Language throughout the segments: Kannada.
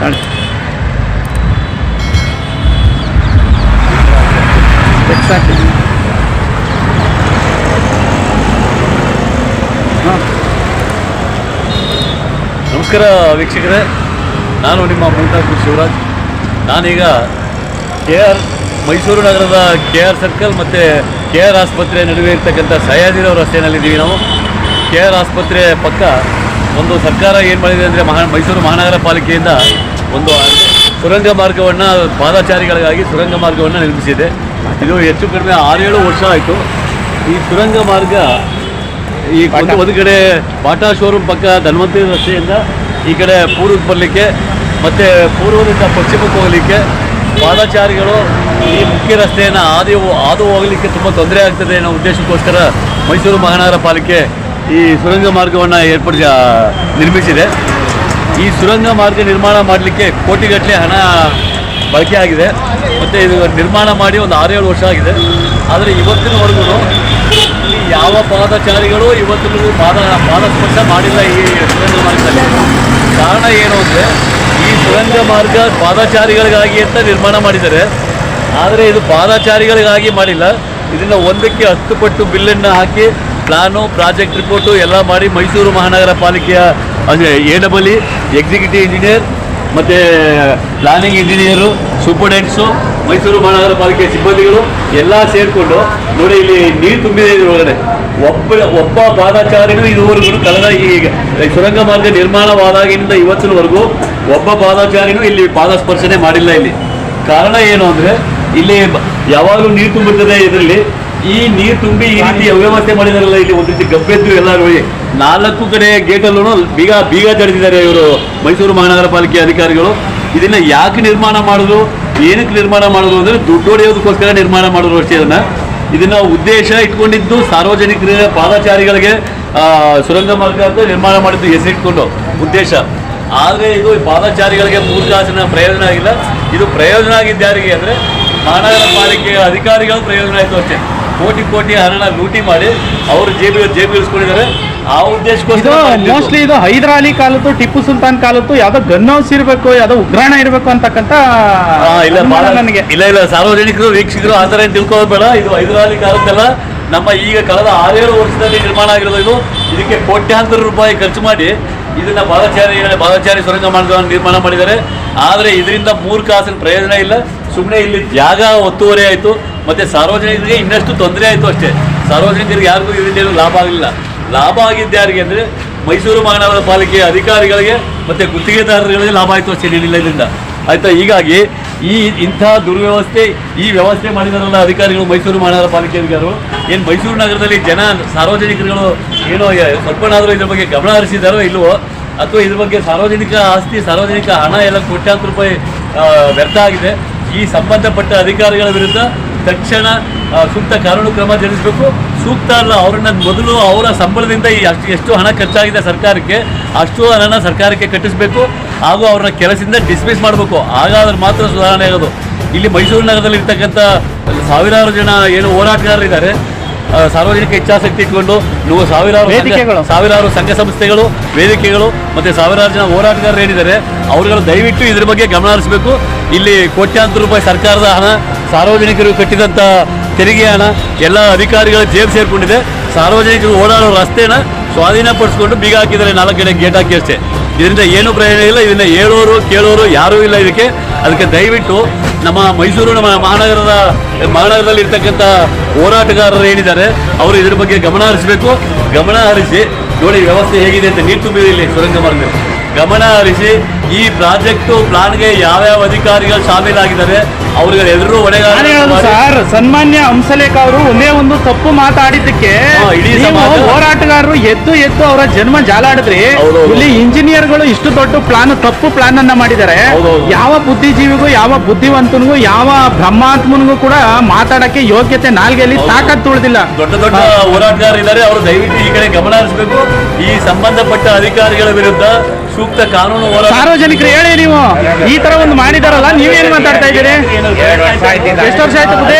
ಕಾಣಿ ಎಕ್ಸಾಕ್ಟ್ಲಿ ಹಾಂ ನಮಸ್ಕಾರ ವೀಕ್ಷಕರೇ. ನಾನು ನಿಮ್ಮ ಮುಲ್ತಾಪುರ ಶಿವರಾಜ್. ನಾನೀಗ ಕೆ ಆರ್ ಮೈಸೂರು ನಗರದ ಕೆ ಆರ್ ಸರ್ಕಲ್ ಮತ್ತು ಕೆ ಆರ್ ಆಸ್ಪತ್ರೆ ನಡುವೆ ಇರ್ತಕ್ಕಂಥ ಸಯಾದಿರೋ ರಸ್ತೆಯಲ್ಲಿದ್ದೀವಿ ನಾವು. ಕೆ ಆರ್ ಆಸ್ಪತ್ರೆ ಪಕ್ಕ ಒಂದು ಸರ್ಕಾರ ಏನು ಮಾಡಿದೆ ಅಂದರೆ ಮಹಾ ಮೈಸೂರು ಮಹಾನಗರ ಪಾಲಿಕೆಯಿಂದ ಒಂದು ಸುರಂಗ ಮಾರ್ಗವನ್ನು ಪಾದಾಚಾರಿಗಳಿಗಾಗಿ ಸುರಂಗ ಮಾರ್ಗವನ್ನು ನಿರ್ಮಿಸಿದೆ. ಇದು ಹೆಚ್ಚು ಕಡಿಮೆ ಆರೇಳು ವರ್ಷ ಆಯಿತು. ಈ ಸುರಂಗ ಮಾರ್ಗ ಈ ಒಂದು ಒಂದು ಕಡೆ ಬಾಟಾ ಶೋರೂಮ್ ಪಕ್ಕ ಧನ್ವಂತರಿ ರಸ್ತೆಯಿಂದ ಈ ಕಡೆ ಪೂರ್ವಕ್ಕೆ ಬರಲಿಕ್ಕೆ ಮತ್ತು ಪೂರ್ವದಿಂದ ಪಶ್ಚಿಮಕ್ಕೆ ಹೋಗಲಿಕ್ಕೆ ಪಾದಾಚಾರಿಗಳು ಈ ಮುಖ್ಯ ರಸ್ತೆಯನ್ನು ಹಾದಿ ಹಾದು ಹೋಗಲಿಕ್ಕೆ ತುಂಬ ತೊಂದರೆ ಆಗ್ತದೆ ಅನ್ನೋ ಉದ್ದೇಶಕ್ಕೋಸ್ಕರ ಮೈಸೂರು ಮಹಾನಗರ ಪಾಲಿಕೆ ಈ ಸುರಂಗ ಮಾರ್ಗವನ್ನು ಏರ್ಪಡಿಸ ನಿರ್ಮಿಸಿದೆ. ಈ ಸುರಂಗ ಮಾರ್ಗ ನಿರ್ಮಾಣ ಮಾಡಲಿಕ್ಕೆ ಕೋಟಿಗಟ್ಟಲೆ ಹಣ ಬಳಕೆ ಆಗಿದೆ. ಮತ್ತು ಇದು ನಿರ್ಮಾಣ ಮಾಡಿ ಒಂದು ಆರೇಳು ವರ್ಷ ಆಗಿದೆ. ಆದರೆ ಇವತ್ತಿನವರೆಗೂ ಯಾವ ಪಾದಚಾರಿಗಳು ಇವತ್ತಿನವರೆಗೂ ಪಾದ, ಪಾದಸ್ಪರ್ಶ ಮಾಡಿಲ್ಲ ಈ ಸುರಂಗ ಮಾರ್ಗದಲ್ಲಿ. ಕಾರಣ ಏನು ಅಂದರೆ, ಈ ಸುರಂಗ ಮಾರ್ಗ ಪಾದಚಾರಿಗಳಿಗಾಗಿ ಅಂತ ನಿರ್ಮಾಣ ಮಾಡಿದ್ದಾರೆ. ಆದರೆ ಇದು ಪಾದಚಾರಿಗಳಿಗಾಗಿ ಮಾಡಿಲ್ಲ. ಇದನ್ನು ಒಂದಕ್ಕೆ ಹತ್ತು ಪಟ್ಟು ಬಿಲ್ಲನ್ನು ಹಾಕಿ ಪ್ಲಾನು, ಪ್ರಾಜೆಕ್ಟ್ ರಿಪೋರ್ಟು ಎಲ್ಲ ಮಾಡಿ ಮೈಸೂರು ಮಹಾನಗರ ಪಾಲಿಕೆಯ, ಅಂದರೆ ಎ ಡಬಲ್ ಎಕ್ಸಿಕ್ಯೂಟಿವ್ ಇಂಜಿನಿಯರ್, ಮತ್ತು ಪ್ಲಾನಿಂಗ್ ಇಂಜಿನಿಯರು, ಸೂಪರ್ಡೆಂಟ್ಸು, ಮೈಸೂರು ಮಹಾನಗರ ಪಾಲಿಕೆ ಸಿಬ್ಬಂದಿಗಳು ಎಲ್ಲ ಸೇರಿಕೊಂಡು ನೋಡಿ ಇಲ್ಲಿ ನೀರು ತುಂಬಿದೆ ಒಳಗಡೆ. ಒಬ್ಬ ಒಬ್ಬ ಪಾದಾಚಾರಿಗಳು ಇದುವರೆಗೂ ಕಳೆದ ಈಗ ಈ ಸುರಂಗ ಮಾರ್ಗ ನಿರ್ಮಾಣವಾದಾಗಿನಿಂದ ಇವತ್ತಿನವರೆಗೂ ಒಬ್ಬ ಪಾದಚಾರಿನೂ ಇಲ್ಲಿ ಪಾದಸ್ಪರ್ಶನೆ ಮಾಡಿಲ್ಲ ಇಲ್ಲಿ. ಕಾರಣ ಏನು ಅಂದರೆ, ಇಲ್ಲಿ ಯಾವಾಗಲೂ ನೀರು ತುಂಬಿರ್ತದೆ ಇದರಲ್ಲಿ. ಈ ನೀರು ತುಂಬಿ ಈ ರೀತಿ ಅವ್ಯವಸ್ಥೆ ಮಾಡಿದಾರಲ್ಲ ಇಲ್ಲಿ ಒಂದು ರೀತಿ ಗಬ್ಬೆದ್ದು ಎಲ್ಲ ನಾಲ್ಕು ಕಡೆ ಗೇಟಲ್ಲೂ ಬೀಗ ಬೀಗ ಜಡಿದಿದ್ದಾರೆ ಇವರು ಮೈಸೂರು ಮಹಾನಗರ ಪಾಲಿಕೆ ಅಧಿಕಾರಿಗಳು. ಇದನ್ನ ಯಾಕೆ ನಿರ್ಮಾಣ ಮಾಡೋದು? ಏನಕ್ಕೆ ನಿರ್ಮಾಣ ಮಾಡೋದು ಅಂದ್ರೆ ದುಡ್ಡು ಹೊಡೆಯೋದಕ್ಕೋಸ್ಕರ ನಿರ್ಮಾಣ ಮಾಡೋದು ಅಷ್ಟೇ ಇದನ್ನ. ಇದನ್ನ ಉದ್ದೇಶ ಇಟ್ಕೊಂಡಿದ್ದು ಸಾರ್ವಜನಿಕರ ಪಾದಚಾರಿಗಳಿಗೆ ಸುರಂಗ ಮಾರ್ಗ ಅಂತ ನಿರ್ಮಾಣ ಮಾಡಿದ್ದು ಹೆಸರಿಟ್ಕೊಂಡು ಉದ್ದೇಶ. ಆದರೆ ಇದು ಪಾದಚಾರಿಗಳಿಗೆ ಮೂರು ಕಾಸಿನ ಪ್ರಯೋಜನ ಆಗಿಲ್ಲ. ಇದು ಪ್ರಯೋಜನ ಆಗಿದ್ದು ಯಾರಿಗೆ ಅಂದರೆ ಮಹಾನಗರ ಪಾಲಿಕೆಯ ಅಧಿಕಾರಿಗಳು ಪ್ರಯೋಜನ ಆಯಿತು ಅಷ್ಟೇ. ಕೋಟಿ ಕೋಟಿ ಹಣ ಲೂಟಿ ಮಾಡಿ ಅವರು ಜೇಬಿ ಜೇಬಿ ಇಳಿಸ್ಕೊಂಡಿದ್ದಾರೆ. ಆ ಉದ್ದೇಶಕ್ಕೋಸ್ಕರ. ಮೋಸ್ಟ್ಲಿ ಇದು ಹೈದರಾಲಿ ಕಾಲದ್ದು ಟಿಪ್ಪು ಸುಲ್ತಾನ್ ಕಾಲದ್ದು ಯಾವ್ದೋ ಗನ್ ಹೌಸ್ ಇರಬೇಕು ಯಾವ್ದೋ ಉಗ್ರಾಣ ಇರಬೇಕು ಅಂತಕ್ಕಂತ ಇಲ್ಲ ಬಹಳ ನನಗೆ. ಇಲ್ಲ ಇಲ್ಲ ಸಾರ್ವಜನಿಕರು ವೀಕ್ಷಕರು ಆ ಥರ ಏನು ತಿಳ್ಕೊಳ್ಳೋದು ಬೇಡ. ಇದು ಹೈದರಾಲಿ ಕಾಲದಲ್ಲ ನಮ್ಮ ಈಗ ಕಳೆದ ಆರೇಳು ವರ್ಷದಲ್ಲಿ ನಿರ್ಮಾಣ ಆಗಿರೋದು ಇದು. ಇದಕ್ಕೆ ಕೋಟ್ಯಾಂತರ ರೂಪಾಯಿ ಖರ್ಚು ಮಾಡಿ ಇದನ್ನ ಬಾಲಚಾರಿ ಬಾಲಚಾರಿ ಸುರಂಗ ಮಾರ್ಗವನ್ನು ನಿರ್ಮಾಣ ಮಾಡಿದ್ದಾರೆ. ಆದರೆ ಇದರಿಂದ ಮೂರು ಕಾಸಿನ ಪ್ರಯೋಜನ ಇಲ್ಲ. ಸುಮ್ಮನೆ ಇಲ್ಲಿ ಜಾಗ ಒತ್ತುವರಿ ಆಯಿತು. ಮತ್ತು ಸಾರ್ವಜನಿಕರಿಗೆ ಇನ್ನಷ್ಟು ತೊಂದರೆ ಆಯಿತು ಅಷ್ಟೇ. ಸಾರ್ವಜನಿಕರಿಗೆ ಯಾರಿಗೂ ಇದರಿಂದ ಏನು ಲಾಭ ಆಗಲಿಲ್ಲ. ಲಾಭ ಆಗಿದ್ದು ಯಾರಿಗೆ ಅಂದರೆ ಮೈಸೂರು ಮಹಾನಗರ ಪಾಲಿಕೆ ಅಧಿಕಾರಿಗಳಿಗೆ ಮತ್ತು ಗುತ್ತಿಗೆದಾರರುಗಳಿಗೆ ಲಾಭ ಆಯಿತು ಅಷ್ಟೇ ಇದರಿಂದ ಆಯಿತಾ? ಹೀಗಾಗಿ ಈ ಇಂಥ ದುರ್ವ್ಯವಸ್ಥೆ, ಈ ವ್ಯವಸ್ಥೆ ಮಾಡಿದಾರಲ್ಲ ಅಧಿಕಾರಿಗಳು ಮೈಸೂರು ಮಹಾನಗರ ಪಾಲಿಕೆ ಅಧಿಕಾರಿಗಳು ಏನು ಮೈಸೂರು ನಗರದಲ್ಲಿ ಜನ ಸಾರ್ವಜನಿಕರುಗಳು ಏನೋ ಸ್ವಲ್ಪನಾದರೂ ಇದ್ರ ಬಗ್ಗೆ ಗಮನ ಹರಿಸಿದಾರೋ ಇಲ್ವೋ? ಅಥವಾ ಇದ್ರ ಬಗ್ಗೆ ಸಾರ್ವಜನಿಕ ಆಸ್ತಿ, ಸಾರ್ವಜನಿಕ ಹಣ ಎಲ್ಲ ಕೋಟ್ಯಾಂತರ ರೂಪಾಯಿ ವ್ಯರ್ಥ ಆಗಿದೆ. ಈ ಸಂಬಂಧಪಟ್ಟ ಅಧಿಕಾರಿಗಳ ವಿರುದ್ಧ ತಕ್ಷಣ ಸೂಕ್ತ ಕಾನೂನು ಕ್ರಮ ಜರುಗಿಸಬೇಕು. ಸೂಕ್ತ ಅಲ್ಲ, ಅವರನ್ನ ಮೊದಲು ಅವರ ಸಂಬಳದಿಂದ ಈ ಅಷ್ಟು, ಎಷ್ಟು ಹಣ ಖರ್ಚಾಗಿದೆ ಸರ್ಕಾರಕ್ಕೆ, ಅಷ್ಟು ಹಣನ ಸರ್ಕಾರಕ್ಕೆ ಕಟ್ಟಿಸಬೇಕು. ಹಾಗೂ ಅವ್ರನ್ನ ಕೆಲಸದಿಂದ ಡಿಸ್ಮಿಸ್ ಮಾಡಬೇಕು. ಹಾಗಾದ್ರೆ ಮಾತ್ರ ಸುಧಾರಣೆ ಆಗೋದು. ಇಲ್ಲಿ ಮೈಸೂರು ನಗರದಲ್ಲಿ ಇರ್ತಕ್ಕಂಥ ಸಾವಿರಾರು ಜನ ಏನು ಹೋರಾಟಗಾರರಿದ್ದಾರೆ. ಸಾರ್ವಜನಿಕ ಇಚ್ಛಾಸಕ್ತಿ ಇಟ್ಕೊಂಡು ನೀವು ಸಾವಿರಾರು. ಸಾವಿರಾರು ಸಂಘ ಸಂಸ್ಥೆಗಳು ವೇದಿಕೆಗಳು ಮತ್ತೆ ಸಾವಿರಾರು ಜನ ಹೋರಾಟಗಾರರು ಏನಿದ್ದಾರೆ ಅವರುಗಳು ದಯವಿಟ್ಟು ಇದ್ರ ಬಗ್ಗೆ ಗಮನ ಹರಿಸಬೇಕು. ಇಲ್ಲಿ ಕೋಟ್ಯಾಂತರ ರೂಪಾಯಿ ಸರ್ಕಾರದ ಹಣ ಸಾರ್ವಜನಿಕರು ಕಟ್ಟಿದಂಥ ತೆರಿಗೆ ಹಣ ಎಲ್ಲ ಅಧಿಕಾರಿಗಳ ಜೇಬ್ ಸೇರಿಕೊಂಡಿದೆ. ಸಾರ್ವಜನಿಕರು ಓಡಾಡೋ ರಸ್ತೆನ ಸ್ವಾಧೀನಪಡಿಸ್ಕೊಂಡು ಬೀಗ ಹಾಕಿದ್ದಾರೆ ನಾಲ್ಕು ಕಡೆ ಗೇಟ್ ಹಾಕಿ ಅಷ್ಟೇ. ಇದರಿಂದ ಏನು ಪ್ರಯೋಜನ ಇಲ್ಲ ಇದನ್ನ ಹೇಳೋರು ಕೇಳೋರು ಯಾರೂ ಇಲ್ಲ ಇದಕ್ಕೆ. ಅದಕ್ಕೆ ದಯವಿಟ್ಟು ನಮ್ಮ ಮೈಸೂರು, ನಮ್ಮ ಮಹಾನಗರದ, ಮಹಾನಗರದಲ್ಲಿ ಇರ್ತಕ್ಕಂಥ ಹೋರಾಟಗಾರರು ಏನಿದ್ದಾರೆ, ಅವರು ಇದ್ರ ಬಗ್ಗೆ ಗಮನ ಹರಿಸಬೇಕು. ಗಮನ ಹರಿಸಿ, ನೋಡಿ ವ್ಯವಸ್ಥೆ ಹೇಗಿದೆ ಅಂತ ನೀರು ತುಂಬಿದೆ ಇಲ್ಲಿ ಸುರಂಗ ಮಾರ್ಗ ಗಮನ ಹರಿಸಿ, ಈ ಪ್ರಾಜೆಕ್ಟು ಪ್ಲಾನ್ಗೆ ಯಾವ್ಯಾವ ಅಧಿಕಾರಿಗಳು ಶಾಮೀಲಾಗಿದ್ದಾರೆ ಅವ್ರಿಗೆ ಸರ್ ಸನ್ಮಾನ್ಯ ಹಂಸಲೇಖ ಅವರು ಒಂದೇ ಒಂದು ತಪ್ಪು ಮಾತಾಡಿದ್ದಕ್ಕೆ ಹೋರಾಟಗಾರರು ಎದ್ದು ಎದ್ದು ಅವರ ಜನ್ಮ ಜಾಲಾಡಿದ್ರಿ. ಇಲ್ಲಿ ಇಲ್ಲಿ ಇಂಜಿನಿಯರ್ಗಳು ಇಷ್ಟು ದೊಡ್ಡ ಪ್ಲಾನ್ ತಪ್ಪು ಪ್ಲಾನ್ ಅನ್ನ ಮಾಡಿದ್ದಾರೆ ಯಾವ ಬುದ್ಧಿಜೀವಿಗೂ ಯಾವ ಬುದ್ಧಿವಂತನಿಗೂ ಯಾವ ಬ್ರಹ್ಮಾತ್ಮನಿಗೂ ಕೂಡ ಮಾತಾಡಕ್ಕೆ ಯೋಗ್ಯತೆ ನಾಲ್ಗೆಯಲ್ಲಿ ತಾಕತ್ ತುಳಿದಿಲ್ಲ ಉಳಿದಿಲ್ಲ. ದೊಡ್ಡ ದೊಡ್ಡ ಹೋರಾಟಗಾರರು ಇದ್ದಾರೆ ಅವರು ದಯವಿಟ್ಟು ಈ ಕಡೆ ಗಮನ ಹರಿಸಬೇಕು. ಈ ಸಂಬಂಧಪಟ್ಟ ಅಧಿಕಾರಿಗಳ ವಿರುದ್ಧ ಸೂಕ್ತ ಕಾನೂನು ಸಾರ್ವಜನಿಕರು ಹೇಳಿ ನೀವು. ಈ ತರ ಒಂದು ಮಾಡಿದಾರಲ್ಲ ನೀವೇನ್ ಮಾತಾಡ್ತಾ ಇದ್ದೀರಿ? ಎಷ್ಟು ವರ್ಷ ಆಯ್ತು ಬುದ್ಧಿ?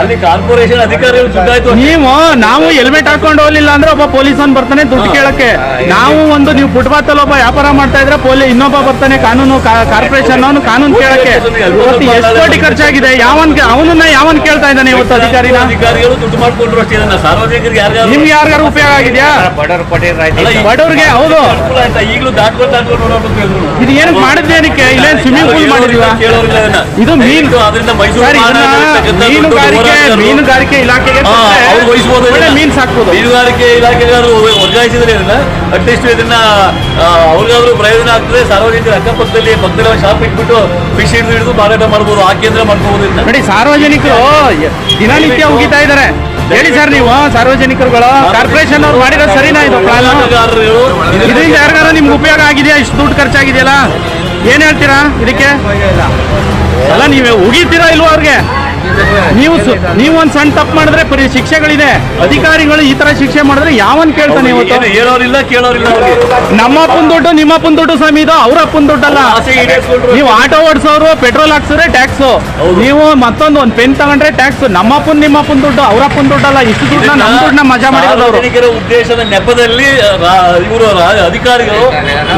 ಅಲ್ಲಿ ಕಾರ್ಪೊರೇಷನ್ ಅಧಿಕಾರಿಗಳು ನೀವು ನಾವು ಹೆಲ್ಮೆಟ್ ಹಾಕೊಂಡು ಹೋಗ್ಲಿಲ್ಲ ಅಂದ್ರೆ ಒಬ್ಬ ಪೊಲೀಸನ್ ಬರ್ತಾನೆ ದುಡ್ಡು ಕೇಳಕ್ಕೆ. ನಾವು ಒಂದು ನೀವು ಫುಟ್ಪಾತ್ ಅಲ್ಲಿ ಒಬ್ಬ ವ್ಯಾಪಾರ ಮಾಡ್ತಾ ಇದ್ರೆ ಪೊಲೀಸ್ ಇನ್ನೊಬ್ಬ ಬರ್ತಾನೆ ಕಾನೂನು ಕಾರ್ಪೊರೇಷನ್ ಅವನು ಕಾನೂನು ಕೇಳಕ್ಕೆ. ಇವತ್ತು ಎಷ್ಟು ಕೋಟಿ ಖರ್ಚಾಗಿದೆ? ಯಾವನ್ ಅವನನ್ನ ಯಾವನ್ ಕೇಳ್ತಾ ಇದ್ದಾನೆ ಇವತ್ತು ಅಧಿಕಾರಿ ಅಧಿಕಾರಿಗಳು ದುಡ್ಡು ಮಾಡ್ಕೊಂಡ್ರು ಅಷ್ಟೇ ಇದನ್ನ ಸಾರ್ವಜನಿಕರಿಗೆ ಯಾರ್ಯಾರು ನಿಮ್ಗೆ ಯಾರು ಉಪಯೋಗ ಆಗಿದ್ಯಾ? ಬಡವರಿಗೆ ಕೊಟ್ಟಿದ್ರೆ ಅಲ್ಲ, ಈ- ಬಡವ್ರಿಗೆ ಹೌದು. ಅನುಕೂಲ ಆಯ್ತಾ? ಈಗಲೂ ದಾಟ್ಕೊಂಡು ದಾಟ್ಕೊಂಡು ಓಡಾಡ್ಬೇಕು ಇದು ಏನಕ್ಕೆ ಮಾಡಿದ್ವಿ ಏನಕ್ಕೆ? ಇಲ್ಲೇನ್ ಸ್ವಿಮ್ಮಿಂಗ್ ಪೂಲ್ ಮಾಡಿದ್ವಾ ಕೇಳೋರಿಲ್ಲ ಇದನ್ನ. ಇದು ಮೀನು ಅದರಿಂದ ಮೀನುಗಾರಿಕೆ ಮೀನುಗಾರಿಕೆ ಇಲಾಖೆಗೆ ವಹಿಸಬಹುದು. ಮೀನ್ ಸಾಕ್ಬೋದು. ಮೀನುಗಾರಿಕೆ ಇಲಾಖೆಗೆ ವರ್ಗಾಯಿಸಿದ್ರೆ ಇದನ್ನ. ಅಟ್ಲೀಸ್ಟ್ ಇದನ್ನ ಅವ್ರಿಗಾದ್ರೂ ಪ್ರಯೋಜನ ಆಗ್ತದೆ. ಸಾರ್ವಜನಿಕರ ಅಕ್ಕಪಕ್ಕದಲ್ಲಿ ಪಕ್ಕದಲ್ಲಿ ಶಾಪ್ ಇಟ್ಬಿಟ್ಟು ಫಿಶ್ ಹಿಡಿದು ಹಿಡಿದು ಮಾರಾಟ ಮಾಡ್ಬೋದು ಆ ಕೇಂದ್ರ ಮಾಡಬಹುದು ನೋಡಿ ಸಾರ್ವಜನಿಕರು ದಿನನಿತ್ಯ ಹೋಗಿತಾ ಇದ್ದಾರೆ. ಹೇಳಿ ಸರ್ ನೀವು ಸಾರ್ವಜನಿಕರುಗಳು ಕಾರ್ಪೊರೇಷನ್ ಅವ್ರು ಮಾಡಿರೋ ಸರಿನಾ ಇದು ಇದರಿಂದ ಯಾರಿಗಾರ ನಿಮ್ಗೆ ಉಪಯೋಗ ಆಗಿದೆಯಾ? ಇಷ್ಟು ದುಡ್ಡು ಖರ್ಚಾಗಿದೆಯಲ್ಲ? ಏನ್ ಹೇಳ್ತೀರಾ ಇದಕ್ಕೆ? ನೀವೇ ಉಗಿತೀರಾ ಇಲ್ವಾ ಅವ್ರಿಗೆ? ನೀವು ನೀವು ಒಂದ್ ಸಣ್ಣ ತಪ್ಪು ಮಾಡಿದ್ರೆ ಪರಿ ಶಿಕ್ಷೆಗಳಿದೆ. ಅಧಿಕಾರಿಗಳು ಈ ತರ ಶಿಕ್ಷೆ ಮಾಡಿದ್ರೆ ಯಾವನ್ ಕೇಳ್ತಾನೆ ಇವತ್ತು? ಹೇಳೋರಿಲ್ಲ ಕೇಳೋರಿಲ್ಲ ನಮ್ಮ ಅಪ್ಪನ ದುಡ್ಡು ನಿಮ್ಮ ಅಪ್ಪನ ದುಡ್ಡು ಸ್ವಾಮಿ ಇದು ಅವ್ರ ಅಪ್ಪನ ದುಡ್ಡಲ್ಲ. ನೀವು ಆಟೋ ಓಡಿಸೋರು ಪೆಟ್ರೋಲ್ ಹಾಕ್ಸಿದ್ರೆ ಟ್ಯಾಕ್ಸ್. ನೀವು ಮತ್ತೊಂದು ಒಂದು ಪೆನ್ ತಗೊಂಡ್ರೆ ಟ್ಯಾಕ್ಸ್. ನಮ್ಮ ನಿಮ್ಮಪ್ಪನ್ ನಿಮ್ಮ ಅಪ್ಪನ ದುಡ್ಡು ಅವ್ರ ಅಪ್ಪನ ದುಡ್ಡಲ್ಲ ಇಷ್ಟು ದುಡ್ಡನ್ನ ನಮ್ಮ ದುಡ್ಡನ್ನ ಮಜಾ ಸಾರ್ವಜನಿಕರ ಉದ್ದೇಶದ ನೆಪದಲ್ಲಿ ಇವರು ಅಧಿಕಾರಿಗಳು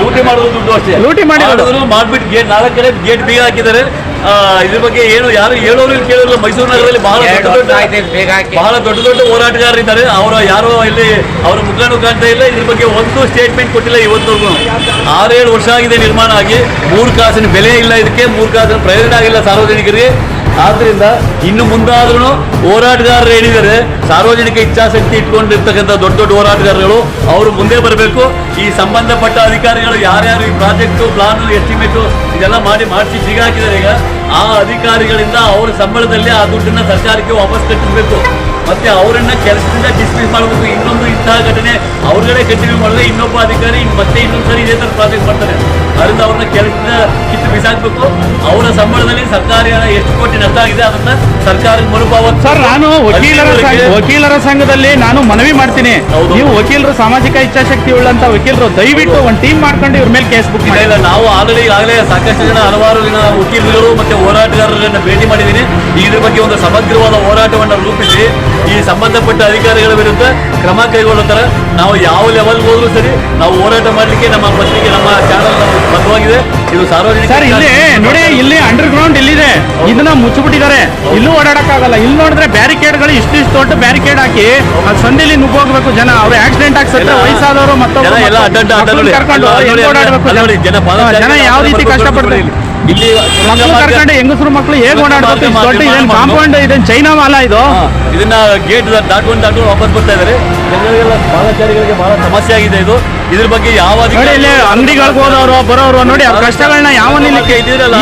ಲೂಟಿ ಮಾಡೋದು ದುಡ್ಡು ಅಷ್ಟೇ. ಲೂಟಿ ಮಾಡಿರೋದು. ಮಾಡ್ಬಿಟ್ಟು ಗೇಟ್ ನಾಲ್ಕು ಕಡೆ ಗೇಟ್ ಬೀಗ ಹಾಕಿದ್ದಾರೆ. ಇದ್ರ ಬಗ್ಗೆ ಏನು ಯಾರು ಹೇಳೋರು ಇಲ್ಲ. ಕೇಳೋರು ಮೈಸೂರು ನಗರದಲ್ಲಿ ಬಹಳ ದೊಡ್ಡ ದೊಡ್ಡ ಬಹಳ ದೊಡ್ಡ ದೊಡ್ಡ ಹೋರಾಟಗಾರರಿದ್ದಾರೆ ಅವರ ಯಾರು ಇಲ್ಲಿ ಅವರ ಮುಖಾನು ಕಾಣ್ತಾ ಇಲ್ಲ. ಇದ್ರ ಬಗ್ಗೆ ಒಂದು ಸ್ಟೇಟ್ಮೆಂಟ್ ಕೊಟ್ಟಿಲ್ಲ ಇವತ್ತವರೆಗೂ. ಆರೇಳು ವರ್ಷ ಆಗಿದೆ ನಿರ್ಮಾಣ ಆಗಿ. ಮೂರು ಕಾಸಿನ ಬೆಲೆ ಇಲ್ಲ ಇದಕ್ಕೆ. ಮೂರು ಕಾಸಿನ ಪ್ರಯೋಜನ ಆಗಿಲ್ಲ ಸಾರ್ವಜನಿಕರಿಗೆ. ಆದ್ರಿಂದ ಇನ್ನು ಮುಂದಾದ್ರೂ ಹೋರಾಟಗಾರರು ಹೇಳಿದರೆ ಸಾರ್ವಜನಿಕ ಇಚ್ಛಾಶಕ್ತಿ ಇಟ್ಕೊಂಡಿರ್ತಕ್ಕಂಥ ದೊಡ್ಡ ದೊಡ್ಡ ಹೋರಾಟಗಾರಗಳು ಅವರು ಮುಂದೆ ಬರಬೇಕು. ಈ ಸಂಬಂಧಪಟ್ಟ ಅಧಿಕಾರಿಗಳು ಯಾರ್ಯಾರು ಈ ಪ್ರಾಜೆಕ್ಟು ಪ್ಲಾನ್ ಎಸ್ಟಿಮೇಟು ಇದೆಲ್ಲ ಮಾಡಿ ಮಾಡಿಸಿ ಸಿಗಾಕಿದ್ದಾರೆ ಈಗ, ಆ ಅಧಿಕಾರಿಗಳಿಂದ ಅವರ ಸಂಬಳದಲ್ಲಿ ಆ ದುಡ್ಡನ್ನ ಸರ್ಕಾರಕ್ಕೆ ವಾಪಸ್ ಕಟ್ಟಿಸ್ಬೇಕು. ಮತ್ತೆ ಅವರನ್ನ ಕೆಲಸದಿಂದ ಕಂಟಿನ್ಯೂ ಮಾಡಿದ್ರೆ ಇನ್ನೊಬ್ಬ ಅಧಿಕಾರಿ ಮತ್ತೆ ಇನ್ನೊಂದ್ಸರಿ ಇದೇ ತರ ಪ್ರಾಜೆಕ್ಟ್ ಮಾಡ್ತಾರೆ. ಅದರಿಂದ ಅವ್ರನ್ನ ಕೆಲಸದಿಂದ ಕಿತ್ತು ಬಿಸಾಕ್ಬೇಕು. ಅವರ ಸಂಬಳದಲ್ಲಿ ಸರ್ಕಾರ ಎಷ್ಟು ಕೋಟಿ ನಷ್ಟ ಆಗಿದೆ ಅದನ್ನ ಸರ್ಕಾರಕ್ಕೆ ಮರುಪಾವತಿ ಸರ್ ನಾನು ವಕೀಲರ ವಕೀಲರ ಸಂಘದಲ್ಲಿ ನಾನು ಮನವಿ ಮಾಡ್ತೀನಿ. ನೀವು ವಕೀಲರು ಸಾಮಾಜಿಕ ಇಚ್ಛಾಶಕ್ತಿ ಉಳ್ಳಂತ ವಕೀಲರು ದಯವಿಟ್ಟು ಒಂದು ಟೀಮ್ ಮಾಡ್ಕೊಂಡು ಇವ್ರ ಮೇಲೆ ಕೇಸ್ ಬುಕ್ ಇಲ್ಲ ಮಾಡಿ. ಇಲ್ಲ ನಾವು ಆಲ್ರೆಡಿ ಈಗಾಗಲೇ ಸಾಕಷ್ಟು ಜನ ಹಲವಾರು ಜನ ವಕೀಲರು ಮತ್ತೆ ಹೋರಾಟಗಾರರನ್ನ ಭೇಟಿ ಮಾಡಿದ್ದೀನಿ. ಇದ್ರ ಬಗ್ಗೆ ಒಂದು ಸಮಗ್ರವಾದ ಹೋರಾಟವನ್ನು ರೂಪಿಸಿ ಈ ಸಂಬಂಧಪಟ್ಟ ಅಧಿಕಾರಿಗಳ ವಿರುದ್ಧ ಕ್ರಮ ಕೈಗೊಳ್ಳುತ್ತಾರೆ. ನಾವು ಯಾವ ಲೆವೆಲ್ ಹೋದ್ರು ಸರಿ ನಾವು ಹೋರಾಟ ಮಾಡಲಿಕ್ಕೆ ನಮ್ಮ ಪತ್ರಿಕೆ ನಮ್ಮ ಚಾನಲ್ ಬದ್ಧವಾಗಿದೆ. ಇದು ಸಾರ್ವಜನಿಕ ಸರ್ ಇಲ್ಲಿ ನೋಡಿ ಇಲ್ಲಿ ಅಂಡರ್ ಗ್ರೌಂಡ್ ಇಲ್ಲಿದೆ ಇದನ್ನ ಮುಚ್ಚಿಬಿಟ್ಟಿದ್ದಾರೆ. ಇಲ್ಲೂ ಓಡಾಡಕ್ಕಾಗಲ್ಲ. ಇಲ್ಲಿ ನೋಡಿದ್ರೆ ಬ್ಯಾರಿಕೇಡ್ಗಳು ಇಷ್ಟು ಇಷ್ಟು ದೊಡ್ಡ ಬ್ಯಾರಿಕೇಡ್ ಹಾಕಿ ಆ ಸಂದಿಲಿ ನುಗ್ಗೋಗ್ಬೇಕು ಜನ. ಅವ್ರು ಆಕ್ಸಿಡೆಂಟ್ ಆಗಿ ಸತ್ತ ವಯಸ್ಸಾದವರು ಮತ್ತೊಬ್ರು ಜನ ಎಲ್ಲ ಅಡ್ಡ. ಕರ್ಕೊಂಡು ಓಡಾಡ್ಬೇಕು ಜನ? ಯಾವ ರೀತಿ ಕಷ್ಟಪಡ್ತಾರೆ? ಇಲ್ಲಿ. ಮಕ್ಕಳು ಕರ್ಕೊಂಡು ಹೆಂಗಸರು ಮಕ್ಕಳು ಹೇಗೆ ಓಡಾಡ್ಬೇಕು? ಇಷ್ಟು ದೊಡ್ಡ ಇದೇನು ಕಾಂಪೌಂಡ್ ಇದೇನು ಚೈನಾ ಮಾಲ ಇದು? ಇದನ್ನ ಗೇಟ್ ದಾಟ್ಕೊಂಡು ದಾಟ್ಕೊಂಡು ವಾಪಸ್ ಬರ್ತಾ ಇದ್ದಾರೆ. ಜನರಿಗೆಲ್ಲ ಬಾಲಚಾರಿಗಳಿಗೆ ಬಹಳ ಸಮಸ್ಯೆ ಆಗಿದೆ ಇದು. ಇದ್ರ ಬಗ್ಗೆ ಯಾವ ಅಂಗಡಿಗಳಿಗೆ ಹೋದವರು ಬರೋರು ನೋಡಿ ಅವ್ರ ಕಷ್ಟಗಳನ್ನ ಯಾವ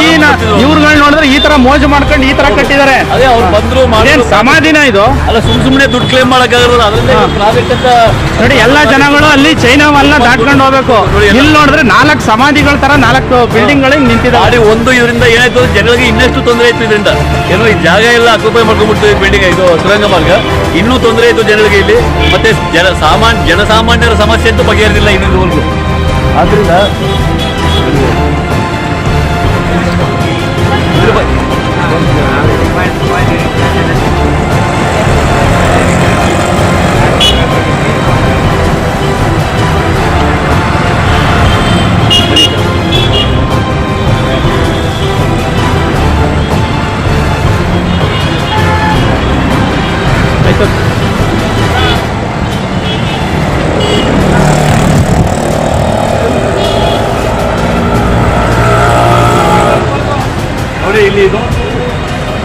ಈ ನೋಡಿದ್ರೆ ಈ ತರ ಮೋಜು ಮಾಡ್ಕೊಂಡು ಈ ತರ ಕಟ್ಟಿದ್ದಾರೆ. ಅದೇ ಅವ್ರು ಬಂದ್ರು ಸಮಾಧಿನ ಇದು? ಅಲ್ಲ ಸುಮ್ ಸುಮ್ನೆ ದುಡ್ಡು ಕ್ಲೇಮ್ ಮಾಡಕ್ಕಾಗಲ್ಲ ಪ್ರಾಜೆಕ್ಟ್ ಅಂತ ನೋಡಿ ಎಲ್ಲಾ ಜನಗಳು ಅಲ್ಲಿ ಚೈನಾ ಮಾಲ್ನ ದಾಟ್ಕೊಂಡು ಹೋಗ್ಬೇಕು. ಇಲ್ಲಿ ನೋಡಿದ್ರೆ ನಾಲ್ಕು ಸಮಾಧಿಗಳ ತರ ನಾಲ್ಕು ಬಿಲ್ಡಿಂಗ್ ಗಳಿಗೆ ನಿಂತಿದ್ದಾರೆ ಒಂದು ಇದರಿಂದ ಏನಾಯ್ತು ಜನಗಳಿಗೆ ಇನ್ನಷ್ಟು ತೊಂದರೆ ಆಯ್ತು ಇದರಿಂದ. ಏನೋ ಈ ಜಾಗ ಎಲ್ಲ ಅಕ್ಯುಪೈ ಮಾಡ್ಕೊಂಡ್ಬಿಡ್ತು ಬಿಲ್ಡಿಂಗ್ ಇದು ಸುರಂಗ ಮಾರ್ಗ. ಇನ್ನೂ ತೊಂದರೆ ಆಯ್ತು ಜನರಿಗೆ ಇಲ್ಲಿ. ಮತ್ತೆ ಜನ ಸಾಮಾನ್ಯ ಜನಸಾಮಾನ್ಯರ ಸಮಸ್ಯೆ ಅಂತೂ ಬಗೆಹರಿದಿಲ್ಲ ಇನ್ನೊಂದುವರೆಗೂ. ಆದ್ರಿಂದ ಇದ್ರ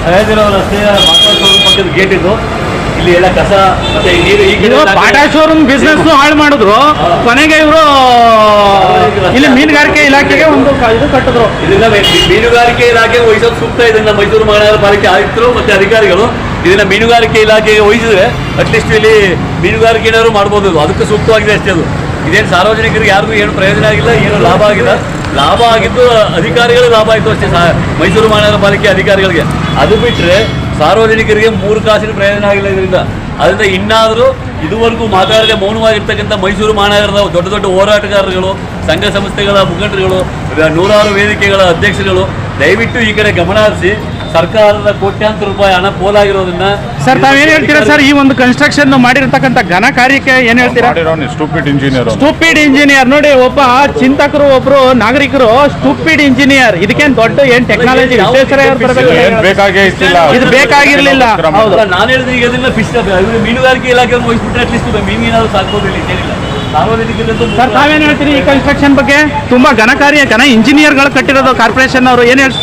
ಸಹಜರಾವ್ ರಸ್ತೆಯ ಶೋರೂಮ್ ಪಕ್ಕದ ಗೇಟ್ ಇದು ಇಲ್ಲಿ ಎಲ್ಲ ಕಸ ಮತ್ತೆ ಈ ನೀರು ಈ ಬಾಟಾ ಶೋರೂಮ್ ಬಿಸ್ನೆಸ್ ಹಾಳು ಮಾಡಿದ್ರು. ಕೊನೆಗೆ ಇವರು ಇಲ್ಲಿ ಮೀನುಗಾರಿಕೆ ಇಲಾಖೆಗೆ ಒಂದು ಕ- ಇದು ಕಟ್ಟಿದ್ರು. ಇದನ್ನ ಮೀ- ಮೀನುಗಾರಿಕೆ ಇಲಾಖೆ ವಹಿಸೋದು ಸೂಕ್ತ. ಇದನ್ನ ಮೈಸೂರು ಮಹಾನಗರ ಪಾಲಿಕೆ ಆಯುಕ್ತರು ಮತ್ತೆ ಅಧಿಕಾರಿಗಳು ಇದನ್ನ ಮೀನುಗಾರಿಕೆ ಇಲಾಖೆಗೆ ವಹಿಸಿದ್ರೆ ಅಟ್ಲೀಸ್ಟ್ ಇಲ್ಲಿ ಮೀನುಗಾರಿಕೆನವರು ಮಾಡ್ಬೋದು. ಇದು. ಅದಕ್ಕೆ ಸೂಕ್ತವಾಗಿದೆ ಅಷ್ಟೇ ಅದು. ಇದೇನು ಸಾರ್ವಜನಿಕರಿಗೆ ಯಾರಿಗೂ ಏನು ಪ್ರಯೋಜನ ಆಗಿಲ್ಲ ಏನು ಲಾಭ ಆಗಿಲ್ಲ. ಲಾಭ ಆಗಿದ್ದು ಅಧಿಕಾರಿಗಳಿಗೆ ಲಾಭ ಆಯಿತು ಅಷ್ಟೇ. ಮೈಸೂರು ಮಹಾನಗರ ಪಾಲಿಕೆ ಅಧಿಕಾರಿಗಳಿಗೆ. ಅದು ಬಿಟ್ಟರೆ ಸಾರ್ವಜನಿಕರಿಗೆ ಮೂರು ಕಾಸಿನ ಪ್ರಯೋಜನ ಆಗಿಲ್ಲ ಇದರಿಂದ. ಅದರಿಂದ ಇನ್ನಾದರೂ ಇದುವರೆಗೂ ಮಾತಾಡದೆ ಮೌನವಾಗಿರ್ತಕ್ಕಂಥ ಮೈಸೂರು ಮಹಾನಗರದ ದೊಡ್ಡ ದೊಡ್ಡ ಹೋರಾಟಗಾರರುಗಳು, ಸಂಘ ಸಂಸ್ಥೆಗಳ ಮುಖಂಡರುಗಳು, ನೂರಾರು ವೇದಿಕೆಗಳ ಅಧ್ಯಕ್ಷರುಗಳು, ದಯವಿಟ್ಟು ಈ ಕಡೆ ಗಮನ ಹರಿಸಿ. ಸರ್ಕಾರದ ಕೋಟ್ಯಾಂತರ ರೂಪಾಯಿ ಹಣ ಪೋಲಾಗಿರೋದನ್ನ ಸರ್ ತಾವೇನ್ ಹೇಳ್ತೀರಾ ಸರ್? ಈ ಒಂದು ಕನ್ಸ್ಟ್ರಕ್ಷನ್ ಮಾಡಿರ್ತಕ್ಕಂಥ ಘನ ಕಾರ್ಯಕ್ಕೆ ಏನ್ ಹೇಳ್ತೀರಾ? ಸ್ಟೂಪಿಡ್ ಇಂಜಿನಿಯರ್ ಸ್ಟೂಪಿಡ್ ಇಂಜಿನಿಯರ್ ನೋಡಿ ಒಬ್ಬ ಚಿಂತಕರು ಒಬ್ರು ನಾಗರಿಕರು ಸ್ಟೂಪಿಡ್ ಇಂಜಿನಿಯರ್ ಇದಕ್ಕೇನ್ ದೊಡ್ಡ ಏನ್ ಟೆಕ್ನಾಲಜಿ ಇದು ಬೇಕಾಗಿರ್ಲಿಲ್ಲ. ನಾನು ಹೇಳಿದ್ರೆ ಈಗ ಅದನ್ನ ಫಿಶ್ ಮೀನುಗಾರಿಕೆ ಇಲಾಖೆ ವಹಿಸ್ಬಿಟ್ರೆ ಅಟ್ಲೀಸ್ಟ್ ಮೀನಿನಾದ್ರು ಸಾಕೋದಿಲ್ಲ ಏನಿಲ್ಲ ಸರ್ ತಾವೇನು ಹೇಳ್ತೀರಿ ಈ ಕನ್ಸ್ಟ್ರಕ್ಷನ್ ಬಗ್ಗೆ? ತುಂಬಾ ಘನ ಕಾರ್ಯ ಘನ ಇಂಜಿನಿಯರ್ಗಳು ಕಟ್ಟಿರೋದು ಕಾರ್ಪೊರೇಷನ್ ಅವರು. ಏನು ಹೇಳ್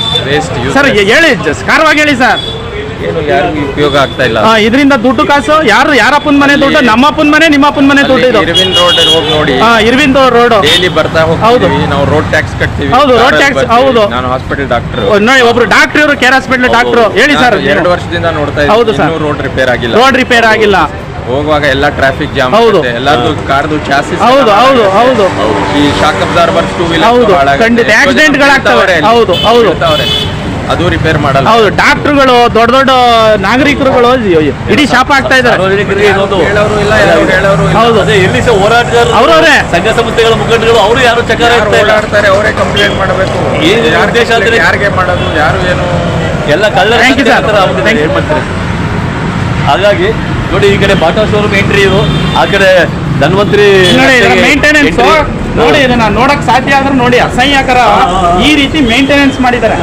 ಸರ್ ಹೇಳಿ ಸ್ಕಾರವಾಗಿ ಹೇಳಿ ಸರ್ ಏನು ಯಾರಿಗೂ ಉಪಯೋಗ ಆಗ್ತಾ ಇಲ್ಲ. ಇದರಿಂದ ದುಡ್ಡು ಕಾಸು ಯಾರು ಯಾರಪ್ಪನ ಮನೆ ದುಡ್ಡು ನಮ್ಮಪ್ಪನ ಮನೆ ನಿಮ್ಮಪ್ಪನ ಮನೆ ದುಡ್ಡು ಇದು. ಇರ್ವಿನ್ ರೋಡ್ ಹೋಗಿ ನೋಡಿ. ಹಾ ಇರ್ವಿಂದ್ ರೋಡ್ ಡೈಲಿ ಬರ್ತಾ ಹೋಗ್ತೀವಿ ನಾವು ರೋಡ್ ಟ್ಯಾಕ್ಸ್ ಕಟ್ತೀವಿ. ಹೌದು, ರೋಡ್ ಟ್ಯಾಕ್ಸ್ ಹೌದು. ನಾನು ಹಾಸ್ಪಿಟಲ್ ಡಾಕ್ಟರ್ ಒಬ್ರು ಡಾಕ್ಟರ್ ಇವರು ಕೇರ್ ಹಾಸ್ಪಿಟಲ್ ಡಾಕ್ಟರ್ ಹೇಳಿ ಸರ್ ಎರಡು ವರ್ಷದಿಂದ ನೋಡ್ತಾ ಹೌದು ಇದ್ದೀನಿ sir. ಇನ್ನೂ ರೋಡ್ ರಿಪೇರ್ ಆಗಿಲ್ಲ. ರೋಡ್ ರಿಪೇರ್ ಆಗಿಲ್ಲ. ಹೋಗುವಾಗ ಎಲ್ಲ ಟ್ರಾಫಿಕ್ ಜಾಮ್ ಹೌದು. ಎಲ್ಲಾರ್ದು ಕಾರ್ದು ಚಾಸಿಸ್ ಹೌದು, ಹೌದು, ಹೌದು. ಈ ಶಾಕ್ ಅಬ್ಸಾರ್ಬರ್ ಟೂ ಹೌದು, ಖಂಡಿತ. accident ಗಳಾಗ್ತವೆ. ಹೌದು, ಹೌದು. ಅದು ರಿಪೇರ್ ಮಾಡಲ್ಲ ಹೌದು ಡಾಕ್ಟರ್ಗಳು ದೊಡ್ಡ ದೊಡ್ಡ ನಾಗರಿಕರುಗಳು ಇಡೀ ಶಾಪ ಆಗ್ತಾ ಇದ್ದಾರೆ ಸಾರ್ವಜನಿಕರಿಗೆ ಹೇಳೋರು ಇಲ್ಲ ಯಾರು ಹೇಳೋರು ಇಲ್ಲ ಹೌದು. ಅದೇ ಎಲ್ಲಿ ಸಹ ಹೋರಾಟಗಾರರು ಅವ್ರವ್ರೇ. ಸಂಘ ಸಂಸ್ಥೆಗಳ ಮುಖಂಡರು ಅವರು ಯಾರು ಚಕಾರ ಯಾರು ಎತ್ತಾ ಇಲ್ಲ ಓಡಾಡ್ತಾರೆ ಅವರೇ ಕಂಪ್ಲೇಂಟ್ ಮಾಡಬೇಕು ಏನು ಯಾರ್ ಉದ್ದೇಶ ಅಂದ್ರೆ- ಯಾರಿಗೆ ಮಾಡೋದು ಯಾರು ಏನು ಎಲ್ಲ ಕಳ್ಳರ Thank you, ಸಂತೆ sir. ಹತ್ರ ಆಗ್ಬಿಟ್ಟಿದೆ, Thank you. ಏನ್ ಮಾಡ್ತೀರಿ ಹಾಗಾಗಿ ನೋಡಿ ಈ ಕಡೆ ಬಾಟಾ ಶೋರೂಮ್ ಎಂಟ್ರಿ ಇದು. ಆ ಕಡೆ ಧನ್ವಂತ್ರಿ ನೋಡಿ ಮೇಂಟೆನೆನ್ಸ್ ಇದನ್ನ ನೋಡಕ್ ಸಾಧ್ಯ ಆದ್ರೆ ನೋಡಿ ಅಸಹ್ಯಕರ. ಈ ರೀತಿ ಮೇಂಟೆನೆನ್ಸ್ ಮಾಡಿದ್ದಾರೆ.